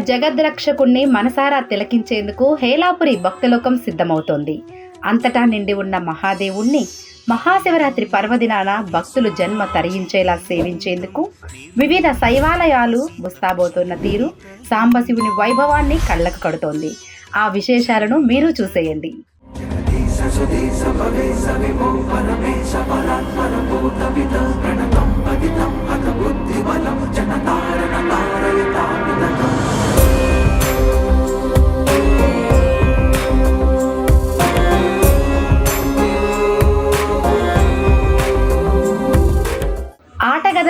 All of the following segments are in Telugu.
జగద్రక్షకుణ్ణి మనసారా తిలకించేందుకు హేలాపురి భక్తలోకం సిద్ధమవుతోంది. అంతటా నిండి ఉన్న మహాదేవుణ్ణి మహాశివరాత్రి పర్వదినాన భక్తులు జన్మ తరించేలా సేవించేందుకు వివిధ శైవాలయాలు ముస్తాబోతున్న తీరు సాంబశివుని వైభవాన్ని కళ్ళకు కడుతోంది. ఆ విశేషాలను మీరు చూసేయండి. ఆటగదరా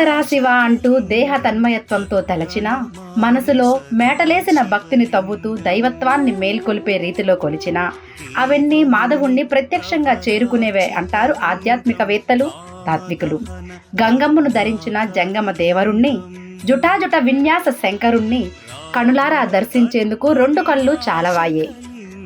శివ అంటూ దేహ తన్మయత్వంతో తలచిన మనసులో మేటలేసిన భక్తిని తవ్వుతూ దైవత్వాన్ని మేల్కొలిపే రీతిలో కొలిచిన. అవన్నీ మాధవుణ్ణి ప్రత్యక్షంగా చేరుకునేవే అంటారు ఆధ్యాత్మికవేత్తలు తాత్వికులు. గంగమ్మను ధరించిన జంగమ దేవరుణ్ణి జుటాజుట విన్యాస శంకరుణ్ణి కనులారా దర్శించేందుకు రెండు కళ్ళు చాలవాయే.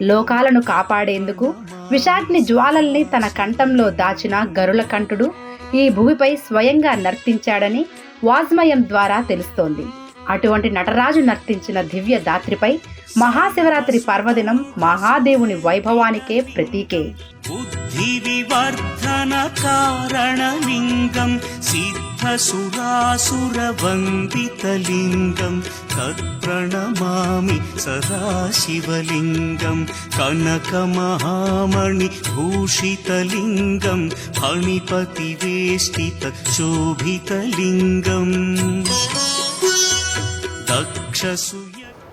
లోకాలను కాపాడేందుకు విషాగ్ని జ్వాలల్ని తన కంఠంలో దాచిన గరుల కంఠుడు ఈ భూమిపై స్వయంగా నర్తించాడని వాజ్మయం ద్వారా తెలుస్తోంది. అటువంటి నటరాజు నర్తించిన దివ్య దాత్రిపై మహాశివరాత్రి పర్వదినం మహాదేవుని వైభవానికే ప్రతీకే. బుద్ధి వివర్ధన కారణలింగం సిద్ధసురాసురవందితలింగం తత్ప్రణమామి సదాశివలింగం కనకమహామణి భూషితలింగం ఫణిపతి వేష్టిత శోభితలింగం.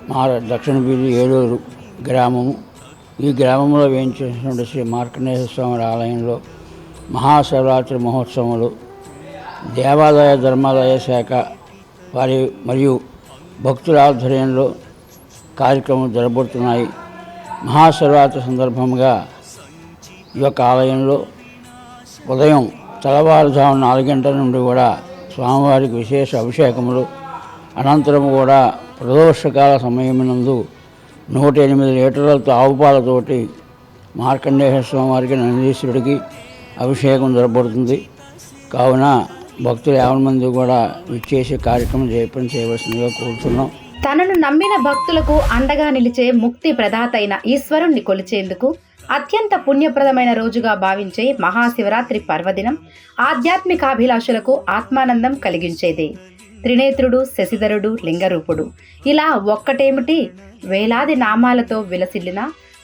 మా దక్షిణబీడి ఏలూరు గ్రామము. ఈ గ్రామంలో వేయించేసినటువంటి శ్రీ మార్కండేశ్వర స్వామి ఆలయంలో మహాశివరాత్రి మహోత్సవములు దేవాదాయ ధర్మాదాయ శాఖ వారి మరియు భక్తుల ఆధ్వర్యంలో కార్యక్రమం జరబడుతున్నాయి మహాశివరాత్రి సందర్భంగా ఈ యొక్క ఆలయంలో ఉదయం తెల్లవారుజాము నాలుగు గంటల నుండి కూడా స్వామివారికి విశేష అభిషేకములు అనంతరం కూడా ప్రదోషకాల సమయమునందు నూట ఎనిమిది లీటర్లతో ఆవుపాలతోటి మార్కండేయ స్వామివారికి నందీశ్వరుడికి అభిషేకం జరపడుతుంది కావున భక్తులు యాభై మంది కూడా విచ్చేసి కార్యక్రమం చేపని చేయవలసిందిగా కోరుతున్నాం. తనను నమ్మిన భక్తులకు అండగా నిలిచే ముక్తి ప్రదాత అయిన ఈశ్వరుణ్ణి కొలిచేందుకు అత్యంత పుణ్యప్రదమైన రోజుగా భావించే మహాశివరాత్రి పర్వదినం ఆధ్యాత్మికాభిలాషులకు ఆత్మానందం కలిగించేది. త్రినేత్రుడు శశిధరుడు లింగరూపుడు. ఇలా ఒక్కటేమిటి? వేలాది నామాలతో విలసిల్లిన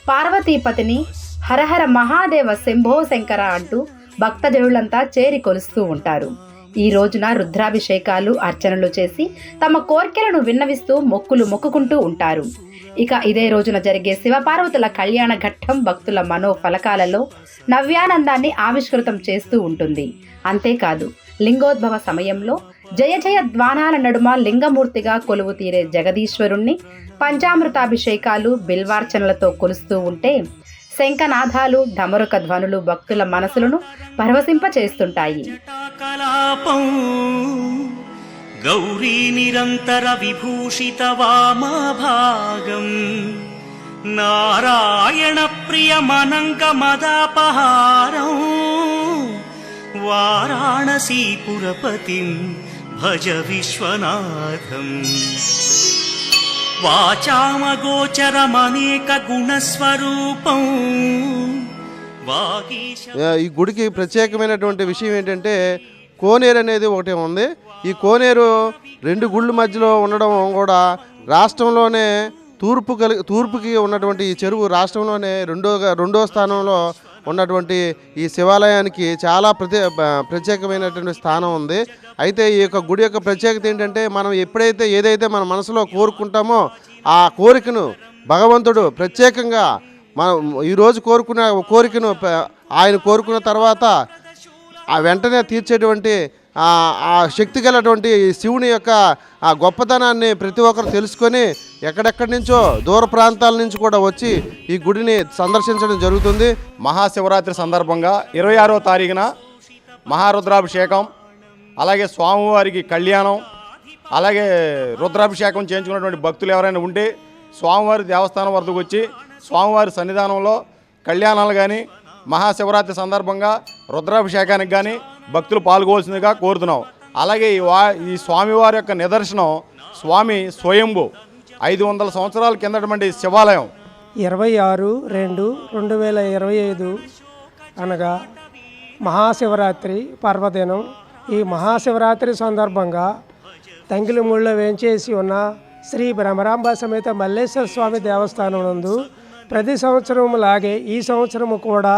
పార్వతీపతిని హరహర మహాదేవ శంభో శంకర అంటూ భక్తజనులంతా చేరి కొలుస్తూ ఉంటారు. ఈ రోజున రుద్రాభిషేకాలు అర్చనలు చేసి తమ కోర్కెలను విన్నవిస్తూ మొక్కులు మొక్కుకుంటూ ఉంటారు. ఇక ఇదే రోజున జరిగే శివపార్వతుల కళ్యాణ ఘట్టం భక్తుల మనోఫలకాలలో నవ్యానందాన్ని ఆవిష్కృతం చేస్తూ ఉంటుంది. అంతేకాదు లింగోద్భవ సమయంలో జయ జయ ద్వానాల నడుమ లింగమూర్తిగా కొలువు తీరే జగదీశ్వరుణ్ణి పంచామృతాభిషేకాలు బిల్వార్చనలతో కొలుస్తూ ఉంటే శంఖనాథాలు ఢమరుక ధ్వనులు భక్తుల మనసులను పరవశింపచేస్తుంటాయి కలాపం గౌరీ నిరంతర విభూషిత వామభాగం నారాయణ ప్రియమనంగ మదాపహారం వారాణసీపురపతిం భజ విశ్వనాథం వాచామగోచరమనేక గుణస్వరూపం ఈ గుడికి ప్రత్యేకమైనటువంటి విషయం ఏంటంటే కోనేరు అనేది ఒకటి ఉంది. ఈ కోనేరు రెండు గుళ్ళ మధ్యలో ఉండడం కూడా రాష్ట్రంలోనే తూర్పు కలి తూర్పుకి ఉన్నటువంటి ఈ చెరువు రాష్ట్రంలోనే రెండో రెండో స్థానంలో ఉన్నటువంటి ఈ శివాలయానికి చాలా ప్రత్యే ప్రత్యేకమైనటువంటి స్థానం ఉంది. అయితే ఈ యొక్క గుడి యొక్క ప్రత్యేకత ఏంటంటే మనం ఎప్పుడైతే ఏదైతే మన మనసులో కోరుకుంటామో ఆ కోరికను భగవంతుడు ప్రత్యేకంగా మనం ఈరోజు కోరుకున్న కోరికను ఆయన కోరుకున్న తర్వాత ఆ వెంటనే తీర్చేటువంటి ఆ శక్తి గలటువంటి శివుని యొక్క ఆ గొప్పతనాన్ని ప్రతి ఒక్కరు తెలుసుకొని ఎక్కడెక్కడి నుంచో దూర ప్రాంతాల నుంచి కూడా వచ్చి ఈ గుడిని సందర్శించడం జరుగుతుంది. మహాశివరాత్రి సందర్భంగా ఇరవై ఆరో తారీఖున మహారుద్రాభిషేకం అలాగే స్వామివారికి కళ్యాణం అలాగే రుద్రాభిషేకం చేయించుకున్నటువంటి భక్తులు ఎవరైనా ఉంటే స్వామివారి దేవస్థానం వద్దకు వచ్చి స్వామివారి సన్నిధానంలో కళ్యాణాలు కానీ మహాశివరాత్రి సందర్భంగా రుద్రాభిషేకానికి కానీ భక్తులు పాల్గొవలసిందిగా కోరుతున్నాం. అలాగే ఈ వా ఈ స్వామివారి యొక్క నిదర్శనం స్వామి స్వయంభు ఐదు వందల సంవత్సరాల కిందటువంటి శివాలయం. ఇరవై ఆరు రెండు రెండు వేల ఇరవై ఐదు అనగా మహాశివరాత్రి పర్వదినం ఈ మహాశివరాత్రి సందర్భంగా తంగిలిమూళ్ళలో వేంచేసి ఉన్న శ్రీ భ్రమరాంబ సమేత మల్లేశ్వర స్వామి దేవస్థానం నందు ప్రతి సంవత్సరం లాగే ఈ సంవత్సరము కూడా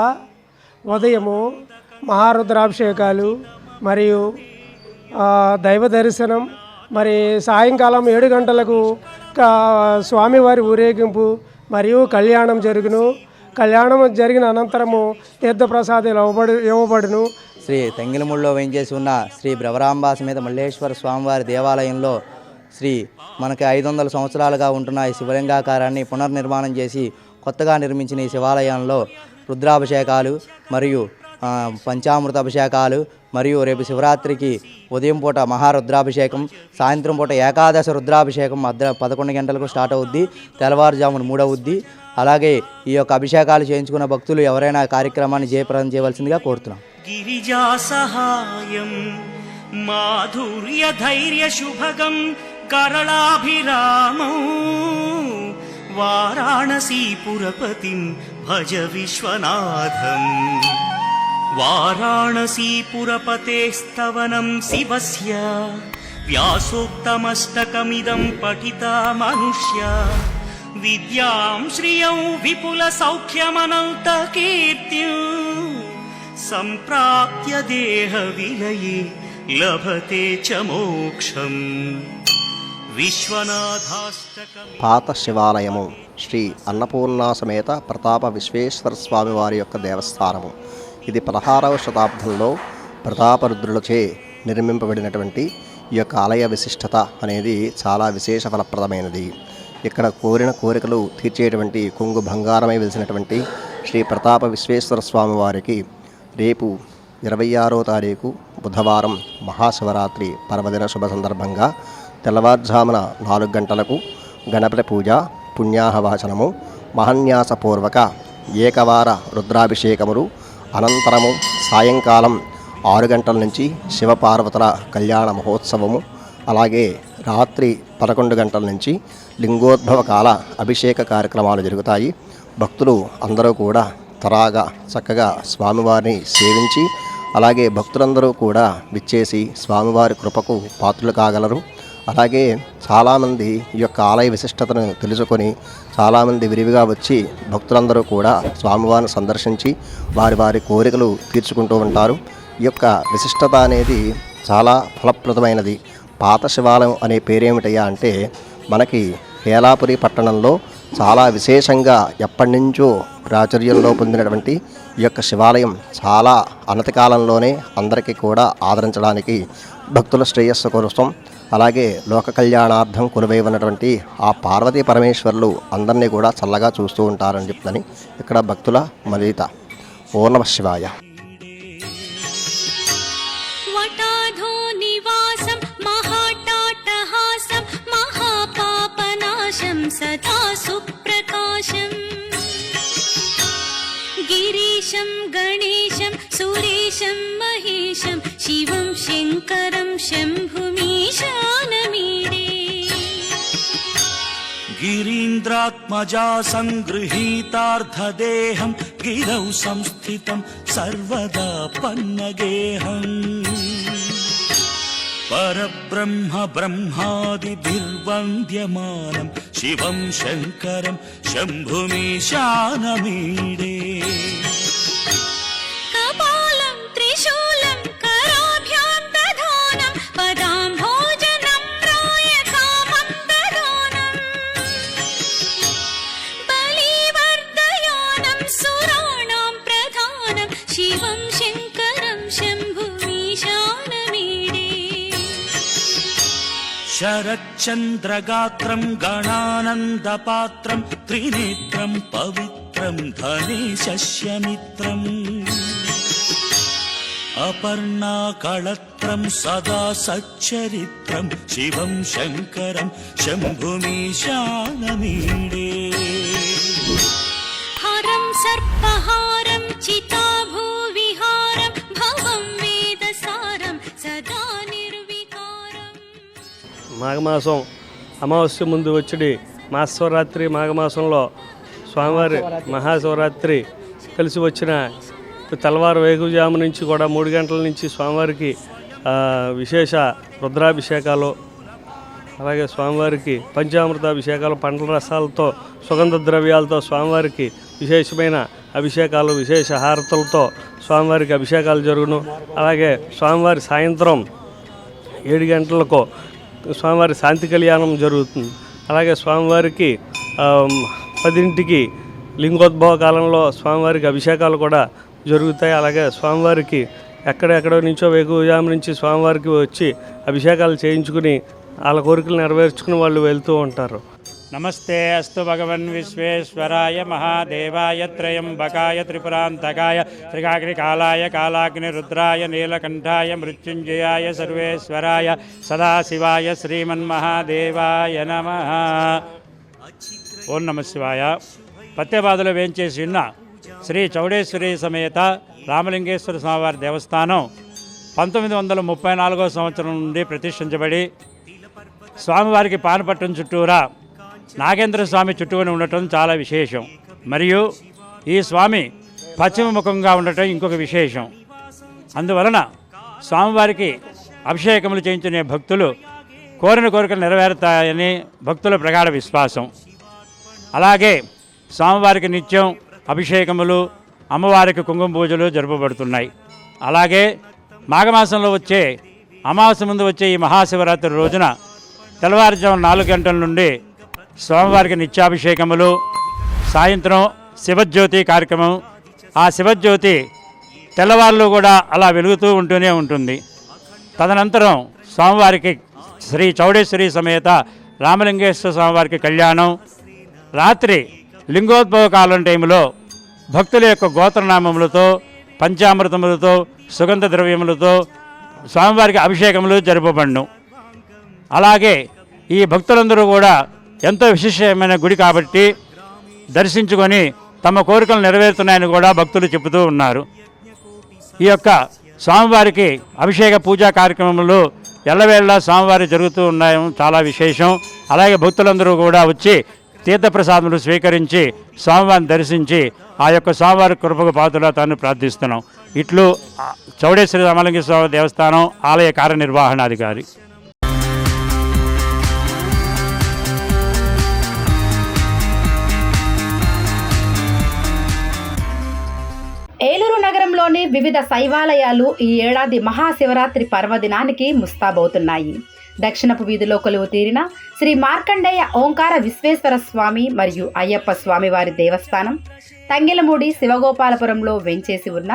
ఉదయము మహారుద్రాభిషేకాలు మరియు దైవ దర్శనం మరి సాయంకాలం ఏడు గంటలకు స్వామివారి ఊరేగింపు మరియు కళ్యాణం జరుగును. కళ్యాణం జరిగిన అనంతరము తీర్థప్రసాదాలు ఇవ్వబడి ఇవ్వబడును. శ్రీ తెంగిలముడిలో వేయించేసి ఉన్న శ్రీ భ్రవరాంబ సమేత మల్లేశ్వర స్వామివారి దేవాలయంలో శ్రీ మనకి ఐదు వందల సంవత్సరాలుగా ఉంటున్న ఈ శివలింగాకారాన్ని పునర్నిర్మాణం చేసి కొత్తగా నిర్మించిన ఈ శివాలయంలో రుద్రాభిషేకాలు మరియు పంచామృత అభిషేకాలు మరియు రేపు శివరాత్రికి ఉదయం పూట మహారుద్రాభిషేకం సాయంత్రం పూట ఏకాదశ రుద్రాభిషేకం మధ్య పదకొండు గంటలకు స్టార్ట్ అవుద్ది తెల్లవారుజామున మూడవుద్ది అలాగే ఈ యొక్క అభిషేకాలు చేయించుకున్న భక్తులు ఎవరైనా కార్యక్రమాన్ని జయప్రదం చేయవలసిందిగా కోరుతున్నాం. గిరిజా సహాయం మాధుర్య ధైర్య శుభగం కరళాభిరామం వారాణసీపురపతిం భజ విశ్వనాథం వారాణసీపురపతేస్తవనం శివస్య వ్యాసోక్తమష్టకమిదం పఠితా మనుష్య విద్యాం శ్రియం సంప్రాప్య దేహ విలయే లభతే చ మోక్షం. పాత శివాలయము శ్రీ అన్నపూర్ణ సమేత ప్రతాప విశ్వేశ్వర స్వామి వారి యొక్క దేవస్థానము. ఇది పదహారవ శతాబ్దంలో ప్రతాపరుద్రులచే నిర్మింపబడినటువంటి ఈ యొక్క ఆలయ విశిష్టత అనేది చాలా విశేష ఫలప్రదమైనది. ఇక్కడ కోరిన కోరికలు తీర్చేటువంటి కొంగు బంగారమై వెలిసినటువంటి శ్రీ ప్రతాప విశ్వేశ్వర స్వామి వారికి రేపు ఇరవై ఆరో తారీఖు బుధవారం మహాశివరాత్రి పర్వదిన శుభ సందర్భంగా తెల్లవారుజామున నాలుగు గంటలకు గణపతి పూజ పుణ్యాహవాచనము మహన్యాసపూర్వక ఏకవార రుద్రాభిషేకములు అనంతరము సాయంకాలం ఆరు గంటల నుంచి శివపార్వతుల కళ్యాణ మహోత్సవము అలాగే రాత్రి పదకొండు గంటల నుంచి లింగోద్భవ కాల అభిషేక కార్యక్రమాలు జరుగుతాయి. భక్తులు అందరూ కూడా తరాగా చక్కగా స్వామివారిని సేవించి అలాగే భక్తులందరూ కూడా విచ్చేసి స్వామివారి కృపకు పాత్రలు కాగలరు. అలాగే చాలామంది ఈ యొక్క ఆలయ విశిష్టతను తెలుసుకొని చాలామంది విరివిగా వచ్చి భక్తులందరూ కూడా స్వామివారిని సందర్శించి వారి వారి కోరికలు తీర్చుకుంటూ ఉంటారు. ఈ యొక్క విశిష్టత అనేది చాలా ఫలప్రదమైనది. పాత శివాలయం అనే పేరేమిటయ్యా అంటే మనకి హేలాపురి పట్టణంలో చాలా విశేషంగా ఎప్పటి నుంచో ప్రాచుర్యంలో పొందినటువంటి ఈ యొక్క శివాలయం చాలా అనతి కాలంలోనే అందరికీ కూడా ఆదరించడానికి భక్తుల శ్రేయస్సు కోసం అలాగే లోక కళ్యాణార్థం కొలువై ఉన్నటువంటి ఆ పార్వతీ పరమేశ్వరులు అందరినీ కూడా చల్లగా చూస్తూ ఉంటారని చెప్తుందని ఇక్కడ భక్తుల మలిత ఓ నమ శివాయ. गिरीशं गणेशं सुरेशं महेशं शिवं शङ्करं शम्भुमीशानमीडे गिरीन्द्रात्मजा सङ्गृहीतार्धदेहं गिरौ संस्थितं सर्वदा पन्नगेहम् परब्रह्म ब्रह्मादिभिर्वन्द्यमानं शिवं शङ्करं शम्भुमीशानमीडे शरच्चन्द्रगात्रं गणानन्दपात्रं त्रिनेत्रं पवित्रं धनेशस्यमित्रम् अपर्णाकळत्रं सदा सच्चरित्रं शिवं शङ्करं शम्भुमीशानमीडे మాఘమాసం అమావాస్య ముందు వచ్చి మహాశివరాత్రి మాఘమాసంలో స్వామివారి మహాశివరాత్రి కలిసి వచ్చిన తెల్లవారు వేగుజాము నుంచి కూడా మూడు గంటల నుంచి స్వామివారికి విశేష రుద్రాభిషేకాలు అలాగే స్వామివారికి పంచామృతాభిషేకాలు పండ్ల రసాలతో సుగంధ ద్రవ్యాలతో స్వామివారికి విశేషమైన అభిషేకాలు విశేష హారతులతో స్వామివారికి అభిషేకాలు జరుగును. అలాగే స్వామివారి సాయంత్రం ఏడు గంటలకు స్వామివారి శాంతి కళ్యాణం జరుగుతుంది. అలాగే స్వామివారికి పదింటికి లింగోద్భవ కాలంలో స్వామివారికి అభిషేకాలు కూడా జరుగుతాయి. అలాగే స్వామివారికి ఎక్కడెక్కడో నుంచో వేగుజాము నుంచి స్వామివారికి వచ్చి అభిషేకాలు చేయించుకుని వాళ్ళ కోరికలు నెరవేర్చుకుని వాళ్ళు వెళ్తూ ఉంటారు. నమస్తే అస్తు భగవన్ విశ్వేశ్వరాయ మహాదేవాయ త్రయంబకాయ త్రిపురాంతకాయ త్రికాగ్నికాలాయ కాలాగ్ని రుద్రాయ నీలకంఠాయ మృత్యుంజయాయ సర్వేశ్వరాయ సదాశివాయ శ్రీమన్మహాదేవాయ నమ. ఓం నమ శివాయ. పత్యబాధలో వేంచేసి ఉన్న శ్రీ చౌడేశ్వరి సమేత రామలింగేశ్వర స్వామివారి దేవస్థానం పంతొమ్మిది వందల ముప్పై నాలుగో సంవత్సరం నుండి ప్రతిష్ఠించబడి స్వామివారికి పానపట్టం చుట్టూరా నాగేంద్ర స్వామి చుట్టుకొని ఉండటం చాలా విశేషం. మరియు ఈ స్వామి పశ్చిమ ముఖంగా ఉండటం ఇంకొక విశేషం. అందువలన స్వామివారికి అభిషేకములు చేయించునే భక్తులు కోరిన కోరికలు నెరవేరుతాయని భక్తుల ప్రగాఢ విశ్వాసం. అలాగే స్వామివారికి నిత్యం అభిషేకములు అమ్మవారికి కుంకుమ పూజలు జరుపబడుతున్నాయి. అలాగే మాఘమాసంలో వచ్చే అమావాస్య ముందు వచ్చే ఈ మహాశివరాత్రి రోజున తెల్లవారుజాము నాలుగు గంటల నుండి స్వామివారికి నిత్యాభిషేకములు సాయంత్రం శివజ్యోతి కార్యక్రమం. ఆ శివజ్యోతి తెల్లవారులు కూడా అలా వెలుగుతూ ఉంటూనే ఉంటుంది. తదనంతరం స్వామివారికి శ్రీ చౌడేశ్వరి సమేత రామలింగేశ్వర స్వామివారికి కళ్యాణం. రాత్రి లింగోద్భవ కాలం టైంలో భక్తుల యొక్క గోత్రనామములతో పంచామృతములతో సుగంధ ద్రవ్యములతో స్వామివారికి అభిషేకములు జరపబడును. అలాగే ఈ భక్తులందరూ కూడా ఎంతో విశిష్టమైన గుడి కాబట్టి దర్శించుకొని తమ కోరికలు నెరవేరుతున్నాయని కూడా భక్తులు చెబుతూ ఉన్నారు. ఈ యొక్క స్వామివారికి అభిషేక పూజా కార్యక్రమంలో ఎల్లవేళ్ళ స్వామివారి జరుగుతూ ఉన్నాయం చాలా విశేషం. అలాగే భక్తులందరూ కూడా వచ్చి తీర్థప్రసాదములు స్వీకరించి స్వామివారిని దర్శించి ఆ యొక్క స్వామివారి కృపకు తాను ప్రార్థిస్తున్నాం. ఇట్లు చౌడేశ్వరి రామలింగ స్వామి దేవస్థానం ఆలయ కార్యనిర్వహణాధికారి. దేశంలోని వివిధ శైవాలయాలు ఈ ఏడాది మహాశివరాత్రి పర్వదినానికి ముస్తాబవుతున్నాయి. దక్షిణపు వీధిలో కొలువు తీరిన శ్రీ మార్కండేయ ఓంకార విశ్వేశ్వర స్వామి మరియు అయ్యప్ప స్వామివారి దేవస్థానం తంగిలమూడి శివగోపాలపురంలో వెంచేసి ఉన్న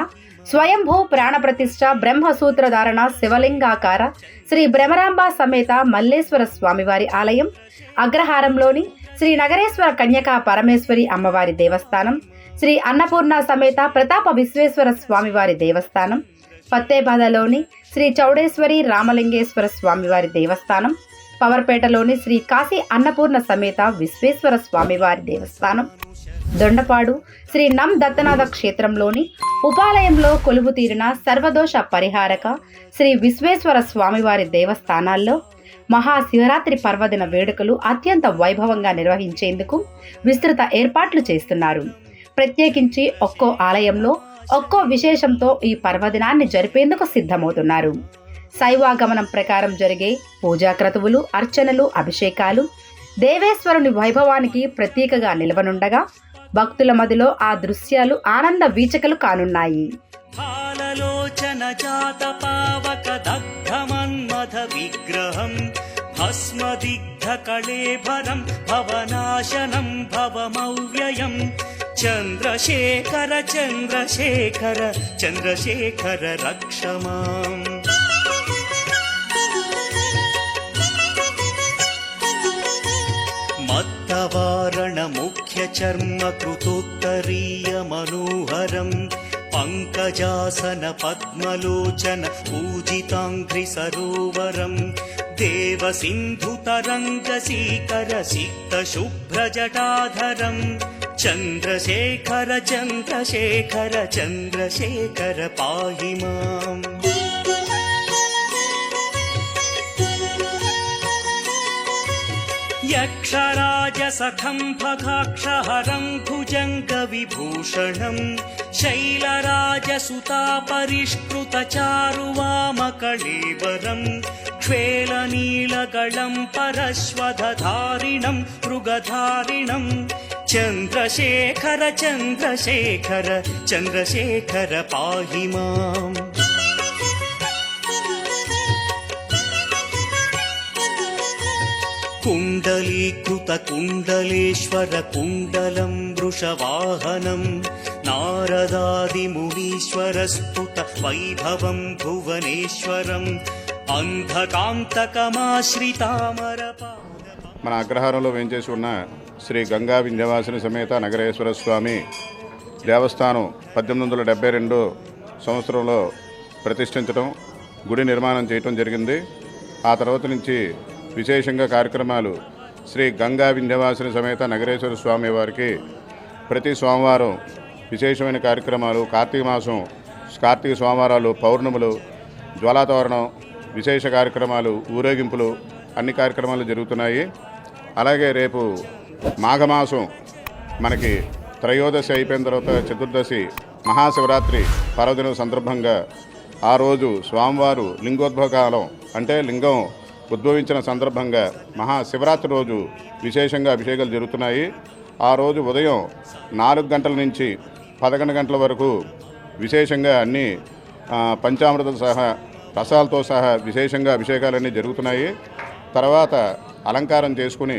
స్వయంభూ ప్రాణప్రతిష్ఠ బ్రహ్మసూత్రధారణ శివలింగాకార శ్రీ భ్రమరాంబ సమేత మల్లేశ్వర స్వామివారి ఆలయం అగ్రహారంలోని శ్రీ నగరేశ్వర కన్యకా పరమేశ్వరి అమ్మవారి దేవస్థానం శ్రీ అన్నపూర్ణ సమేత ప్రతాప విశ్వేశ్వర స్వామివారి దేవస్థానం ఫత్తేబాదలోని శ్రీ చౌడేశ్వరి రామలింగేశ్వర స్వామివారి దేవస్థానం పవర్పేటలోని శ్రీ కాశీ అన్నపూర్ణ సమేత విశ్వేశ్వర స్వామివారి దేవస్థానం దొండపాడు శ్రీ నం దత్తనాథ క్షేత్రంలోని ఉపాలయంలో కొలువు తీరిన సర్వదోష పరిహారక శ్రీ విశ్వేశ్వర స్వామివారి దేవస్థానాల్లో మహాశివరాత్రి పర్వదిన వేడుకలు అత్యంత వైభవంగా నిర్వహించేందుకు విస్తృత ఏర్పాట్లు చేస్తున్నారు. ప్రత్యేకించి ఒక్కో ఆలయంలో ఒక్కో విశేషంతో ఈ పర్వదినాన్ని జరిపేందుకు సిద్ధమవుతున్నారు. శైవాగమనం ప్రకారం జరిగే పూజాక్రతువులు అర్చనలు అభిషేకాలు దేవేశ్వరుని వైభవానికి ప్రతీకగా నిలవనుండగా భక్తుల మదిలో ఆ దృశ్యాలు ఆనంద వీచకలు కానున్నాయి. విగ్రహం భవనాశనం చంద్రశేఖర చంద్రశేఖర చంద్రశేఖర రక్షమాం మత్తవారణ ముఖ్య చర్మ కృతోత్తరీయ మనోహరం పంకజాసన పద్మలోచన పూజితాంఘ్రి సరోవరం దేవసింధుతరంగ సీకర సిక్త శుభ్రజటాధరం सरोवरम् देव सिन्धुतरङ्गसीकर सिक्त शुभ्रजटाधरम् चन्द्रशेखर चन्द्रशेखर चन्द्रशेखर पाहि माम् यक्षराजसखं फखाक्षहरं भुजङ्गविभूषणम् शैलराजसुतापरिष्कृतचारुवामकळेबरम् क्ष्वेलनीलगळं परश्वधधारिणं मृगधारिणम् चन्द्रशेखर चन्द्रशेखर चन्द्रशेखर पाहि माम् कुण्डलीकृतकुण्डलेश्वरकुण्डलं वृषवाहनं नारदादिमुनीश्वरस्तुत वैभवं भुवनेश्वरम् अन्धकान्तकमाश्रितामरपा మన అగ్రహారంలో వేంచేసి ఉన్న శ్రీ గంగా వింధ్యవాసిని సమేత నగరేశ్వర స్వామి దేవస్థానం పద్దెనిమిది వందల డెబ్బై రెండు సంవత్సరంలో ప్రతిష్ఠించడం గుడి నిర్మాణం చేయటం జరిగింది. ఆ తర్వాత నుంచి విశేషంగా కార్యక్రమాలు శ్రీ గంగా వింధ్యవాసిని సమేత నగరేశ్వర స్వామి వారికి ప్రతి సోమవారం విశేషమైన కార్యక్రమాలు కార్తీక మాసం కార్తీక సోమవారాలు పౌర్ణములు జ్వాలాతోరణం విశేష కార్యక్రమాలు ఊరేగింపులు అన్ని కార్యక్రమాలు జరుగుతున్నాయి. అలాగే రేపు మాఘమాసం మనకి త్రయోదశి అయిపోయిన తర్వాత చతుర్దశి మహాశివరాత్రి పర్వదినం సందర్భంగా ఆ రోజు స్వామివారు లింగోద్భవ కాలం అంటే లింగం ఉద్భవించిన సందర్భంగా మహాశివరాత్రి రోజు విశేషంగా అభిషేకాలు జరుగుతున్నాయి. ఆ రోజు ఉదయం నాలుగు గంటల నుంచి పదకొండు గంటల వరకు విశేషంగా అన్ని పంచామృత సహా రసాలతో సహా విశేషంగా అభిషేకాలన్నీ జరుగుతున్నాయి. తర్వాత అలంకారం చేసుకుని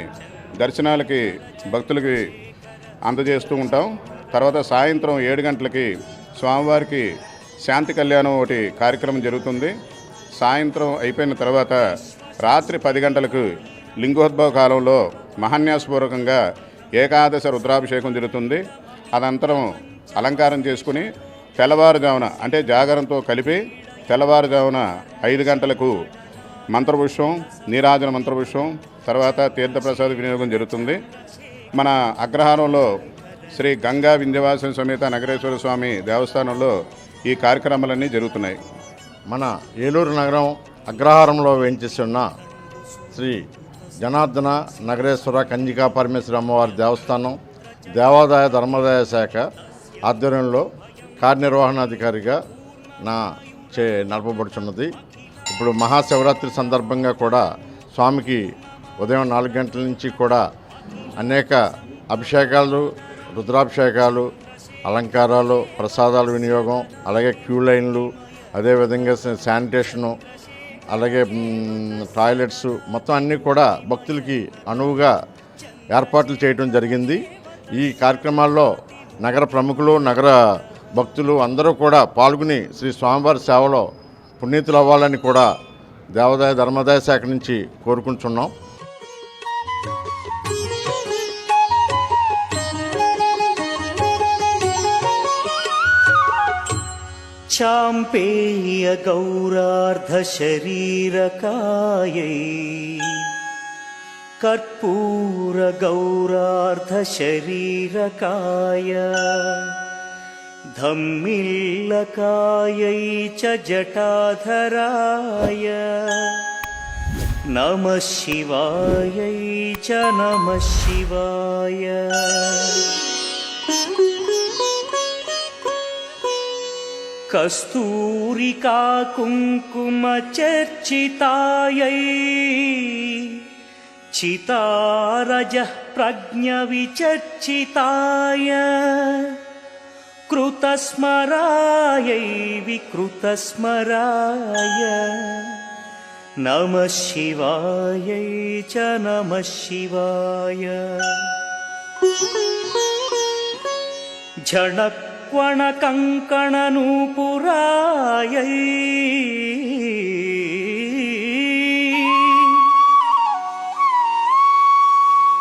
దర్శనాలకి భక్తులకి అందజేస్తూ ఉంటాం. తర్వాత సాయంత్రం ఏడు గంటలకి స్వామివారికి శాంతి కళ్యాణం ఒకటి కార్యక్రమం జరుగుతుంది. సాయంత్రం అయిపోయిన తర్వాత రాత్రి పది గంటలకు లింగోద్భవ కాలంలో మహాన్యాసపూర్వకంగా ఏకాదశ రుద్రాభిషేకం జరుగుతుంది. అనంతరం అలంకారం చేసుకుని తెల్లవారుజామున అంటే జాగరణతో కలిపి తెల్లవారుజామున ఐదు గంటలకు మంత్రపుష్పం నీరాజన మంత్రపుష్పం తర్వాత తీర్థప్రసాద వినియోగం జరుగుతుంది. మన అగ్రహారంలో శ్రీ గంగా వింధ్యవాసన సమేత నగరేశ్వర స్వామి దేవస్థానంలో ఈ కార్యక్రమాలన్నీ జరుగుతున్నాయి. మన ఏలూరు నగరం అగ్రహారంలో వేయించేస్తున్న శ్రీ జనార్దన నగరేశ్వర కంజికా పరమేశ్వర అమ్మవారి దేవస్థానం దేవాదాయ ధర్మాదాయ శాఖ ఆధ్వర్యంలో కార్యనిర్వహణాధికారిగా నా చే నడపబడుచున్నది. ఇప్పుడు మహాశివరాత్రి సందర్భంగా కూడా స్వామికి ఉదయం నాలుగు గంటల నుంచి కూడా అనేక అభిషేకాలు రుద్రాభిషేకాలు అలంకారాలు ప్రసాదాల వినియోగం అలాగే క్యూ లైన్లు అదేవిధంగా శానిటేషను అలాగే టాయిలెట్స్ మొత్తం అన్నీ కూడా భక్తులకి అనువుగా ఏర్పాట్లు చేయడం జరిగింది. ఈ కార్యక్రమాల్లో నగర ప్రముఖులు నగర భక్తులు అందరూ కూడా పాల్గొని శ్రీ స్వామివారి సేవలో పునీతులు అవ్వాలని కూడా దేవాదాయ ధర్మాదాయ శాఖ నుంచి కోరుకుంటున్నాం चाम्पेयगौरार्धशरीरकायै कर्पूरगौरार्धशरीरकाय धम्मिल्लकायै च जटाधराय नमः शिवायै च नमः शिवाय कस्तूरिका कुङ्कुमचर्चितायै चितारजः प्रज्ञविचर्चिताय कृतस्मरायै विकृतस्मराय नमः शिवायै च नमः शिवाय झणक्वणकङ्कणनूपुरायै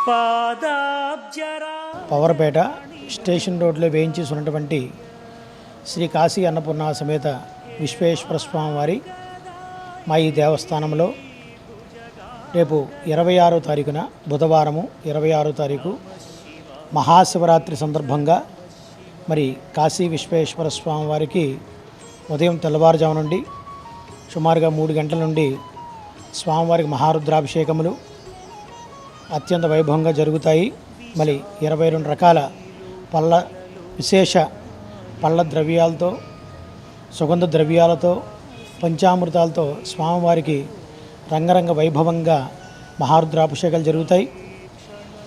पादाब्जरा पवर्पेट స్టేషన్ రోడ్లో వేయించి ఉన్నటువంటి శ్రీ కాశీ అన్నపూర్ణ సమేత విశ్వేశ్వర స్వామి వారి మా ఈ దేవస్థానంలో రేపు ఇరవై ఆరో తారీఖున బుధవారము ఇరవై ఆరో తారీఖు మహాశివరాత్రి సందర్భంగా మరి కాశీ విశ్వేశ్వర స్వామి వారికి ఉదయం తెల్లవారుజాము నుండి సుమారుగా మూడు గంటల నుండి స్వామివారికి మహారుద్రాభిషేకములు అత్యంత వైభవంగా జరుగుతాయి. మళ్ళీ ఇరవై రెండు రకాల పళ్ళ విశేష పళ్ళ ద్రవ్యాలతో సుగంధ ద్రవ్యాలతో పంచామృతాలతో స్వామివారికి రంగరంగ వైభవంగా మహారుద్రాభిషేకాలు జరుగుతాయి.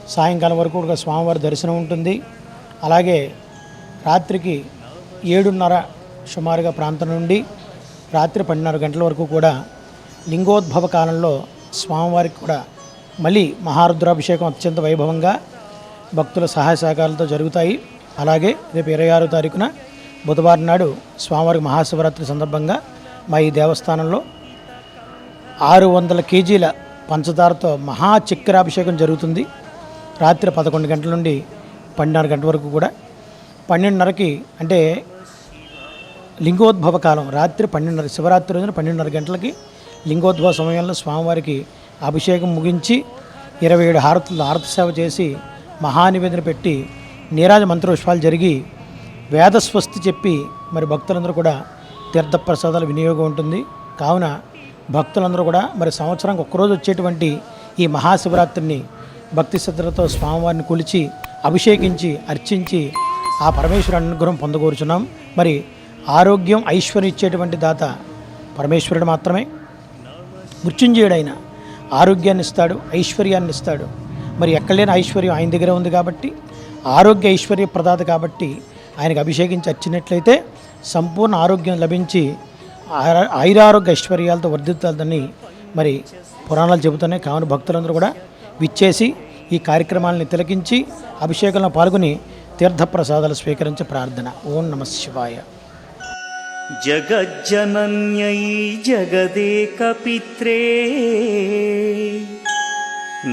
సాయంకాలం వరకు కూడా స్వామివారి దర్శనం ఉంటుంది. అలాగే రాత్రికి ఏడున్నర సుమారుగా ప్రాంతం నుండి రాత్రి పన్నెండున్నర గంటల వరకు కూడా లింగోద్భవ కాలంలో స్వామివారికి కూడా మళ్ళీ మహారుద్రాభిషేకం అత్యంత వైభవంగా భక్తుల సహాయ సహకారాలతో జరుగుతాయి. అలాగే రేపు ఇరవై ఆరో తారీఖున బుధవారం నాడు స్వామివారికి మహాశివరాత్రి సందర్భంగా మా ఈ దేవస్థానంలో ఆరు వందల కేజీల పంచదారతో మహా చక్రాభిషేకం జరుగుతుంది. రాత్రి పదకొండు గంటల నుండి పన్నెండున్నర గంటల వరకు కూడా. పన్నెండున్నరకి అంటే లింగోద్భవ కాలం రాత్రి పన్నెండున్నర శివరాత్రి రోజున పన్నెండున్నర గంటలకి లింగోద్భవ సమయంలో స్వామివారికి అభిషేకం ముగించి ఇరవై ఏడు హారతులు హారతి సేవ చేసి మహానివేదన పెట్టి నీరాజ మంత్రోత్సవాలు జరిగి వేదస్వస్తి చెప్పి మరి భక్తులందరూ కూడా తీర్థప్రసాదాల వినియోగం ఉంటుంది. కావున భక్తులందరూ కూడా మరి సంవత్సరానికి ఒక్కరోజు వచ్చేటువంటి ఈ మహాశివరాత్రిని భక్తి శ్రద్ధలతో స్వామివారిని కొలిచి అభిషేకించి అర్చించి ఆ పరమేశ్వరు అనుగ్రహం పొందకూరుచున్నాం మరి ఆరోగ్యం ఐశ్వర్యం ఇచ్చేటువంటి దాత పరమేశ్వరుడు మాత్రమే. మృత్యుంజయుడైన ఆరోగ్యాన్ని ఇస్తాడు ఐశ్వర్యాన్ని ఇస్తాడు. మరి ఎక్కడలేని ఐశ్వర్యం ఆయన దగ్గర ఉంది కాబట్టి ఆరోగ్య ఐశ్వర్య ప్రదాత కాబట్టి ఆయనకు అభిషేకించి వచ్చినట్లయితే సంపూర్ణ ఆరోగ్యం లభించి ఆర- ఆయురారోగ్య ఐశ్వర్యాలతో వర్ధిల్తాలని మరి పురాణాలు చెబుతున్నాయి. కావున భక్తులందరూ కూడా విచ్చేసి ఈ కార్యక్రమాలను తిలకించి అభిషేకంలో పాల్గొని తీర్థప్రసాదాలు స్వీకరించి ప్రార్థన. ఓం నమ శివాయ. జగజ్జనన్యై జగదేకపిత్రే.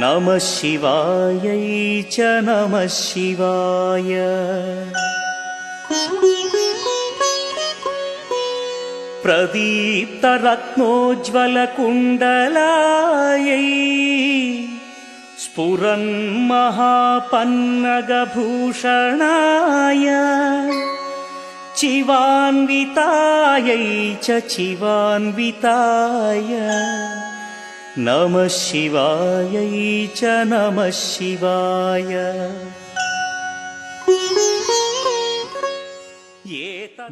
नमः शिवायै च नमः शिवाय। प्रदीप्तरत्नोज्ज्वलकुण्डलायै स्फुरन्महापन्नगभूषणाय चिवान्वितायै च चिवान्विताय। నమ శివాయై చ నమ శివాయ.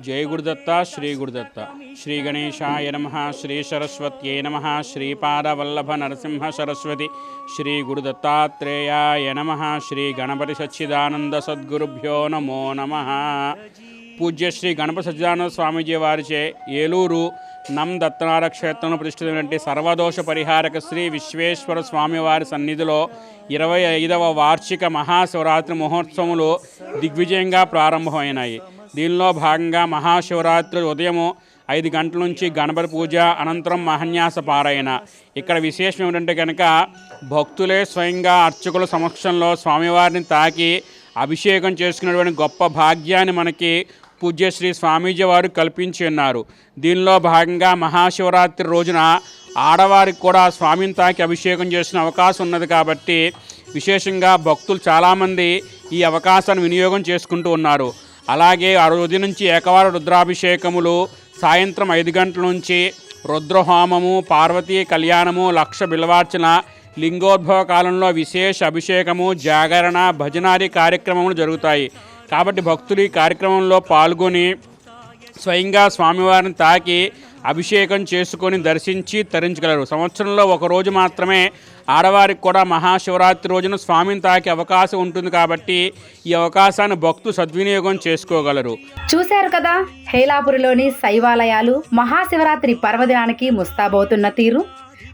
జయ గురుదత్త శ్రీ గురుదత్త. శ్రీ గణేశాయ నమ శ్రీ సరస్వత్యై నమ శ్రీపాదవల్లభ నరసింహ సరస్వతి శ్రీ గురుదత్తాత్రేయాయ నమ శ్రీ గణపతి సచ్చిదానంద సద్గురుభ్యో నమో నమ. పూజ్య శ్రీ గణపతి సచ్చిదానంద స్వామీజీ వారిచే ఏలూరు నం దత్తనార క్షేత్రంలో ప్రతిష్ఠితమైనటువంటి సర్వదోష పరిహారక శ్రీ విశ్వేశ్వర స్వామివారి సన్నిధిలో ఇరవై ఐదవ వార్షిక మహాశివరాత్రి మహోత్సవములు దిగ్విజయంగా ప్రారంభమైనాయి. దీనిలో భాగంగా మహాశివరాత్రి ఉదయము ఐదు గంటల నుంచి గణపతి పూజ అనంతరం మహన్యాస పారాయణ. ఇక్కడ విశేషం ఏమిటంటే కనుక భక్తులే స్వయంగా అర్చకుల సమక్షంలో స్వామివారిని తాకి అభిషేకం చేసుకునేటువంటి గొప్ప భాగ్యాన్ని మనకి పూజ్యశ్రీ స్వామీజీ వారు కల్పించి ఉన్నారు. దీనిలో భాగంగా మహాశివరాత్రి రోజున ఆడవారికి కూడా స్వామిని తాకి అభిషేకం చేసిన అవకాశం ఉన్నది కాబట్టి విశేషంగా భక్తులు చాలామంది ఈ అవకాశాన్ని వినియోగం చేసుకుంటూ ఉన్నారు. అలాగే ఆ రోజు నుంచి ఏకవార రుద్రాభిషేకములు సాయంత్రం ఐదు గంటల నుంచి రుద్రహోమము పార్వతీ కళ్యాణము లక్ష బిల్వార్చన లింగోద్భవ కాలంలో విశేష అభిషేకము జాగరణ భజనాది కార్యక్రమములు జరుగుతాయి. కాబట్టి భక్తులు ఈ కార్యక్రమంలో పాల్గొని స్వయంగా స్వామివారిని తాకి అభిషేకం చేసుకొని దర్శించి తరించగలరు. సంవత్సరంలో ఒక రోజు మాత్రమే ఆడవారికి కూడా మహాశివరాత్రి రోజున స్వామిని తాకే అవకాశం ఉంటుంది కాబట్టి ఈ అవకాశాన్ని భక్తులు సద్వినియోగం చేసుకోగలరు. చూశారు కదా? హేలాపురిలోని శైవాలయాలు మహాశివరాత్రి పర్వదినానికి ముస్తాబోతున్న తీరు.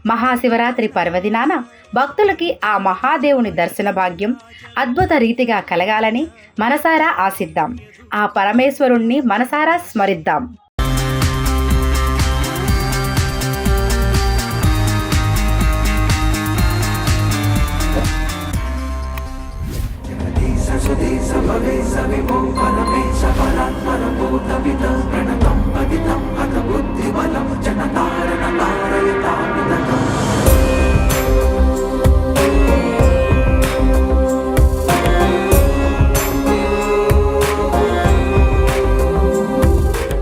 మహాశివరాత్రి పర్వదినాన భక్తులకి ఆ మహాదేవుని దర్శన భాగ్యం అద్భుత రీతిగా కలగాలని మనసారా ఆశిద్దాం ఆ పరమేశ్వరుణ్ణి మనసారా స్మరిద్దాం ప్రణతం అత బుద్ధిబలం